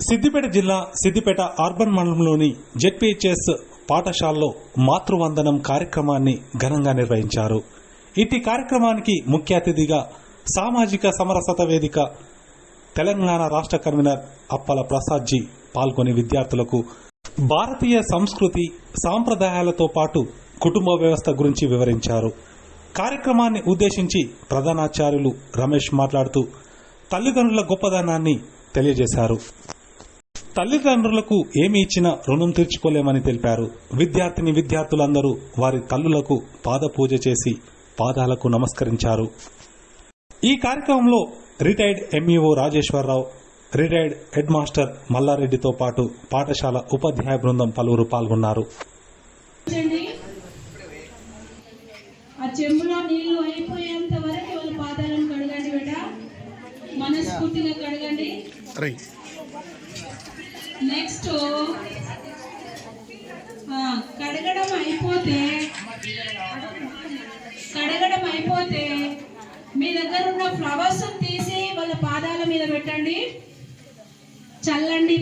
సిద్దిపేట జిల్లా సిద్దిపేట అర్బన్ మండలంలోని జెడ్పీహెచ్ఎస్ పాఠశాలలో మాతృవందనం కార్యక్రమాన్ని ఘనంగా నిర్వహించారు. ఇట్టి కార్యక్రమానికి ముఖ్య అతిథిగా సామాజిక సమరసత వేదిక తెలంగాణ రాష్ట్ర కన్వీనర్ అప్పల ప్రసాద్ జీ పాల్గొని విద్యార్థులకు భారతీయ సంస్కృతి సాంప్రదాయాలతో పాటు కుటుంబ వ్యవస్థ గురించి వివరించారు. కార్యక్రమాన్ని ఉద్దేశించి ప్రధానాచార్యులు రమేష్ మాట్లాడుతూ తల్లిదండ్రుల గొప్పదనాన్ని తెలియజేశారు. తల్లిదండ్రులకు ఏమి ఇచ్చినా రుణం తీర్చుకోలేమని తెలిపారు. విద్యార్థిని విద్యార్థులందరూ వారి తల్లులకు పాద పూజ చేసి పాదాలకు నమస్కరించారు. ఈ కార్యక్రమంలో retired MEO Rajeswararao retired head master మల్లారెడ్డితో పాటు పాఠశాల ఉపాధ్యాయ బృందం పలువురు పాల్గొన్నారు. ఉంచండి. ఆ చెంబులో నీళ్ళు అయిపోయేంత వరకు వాళ్ళ పాదాలను కడగండి బిడ్డ మనస్ఫూర్తిగా కడగండి. నెక్స్ట్ కడగడం అయిపోతే కడగడం అయిపోతే మీ దగ్గర ఉన్న ఫ్లవర్స్ తీసి వాళ్ళ పాదాల మీద పెట్టండి. చల్లండి.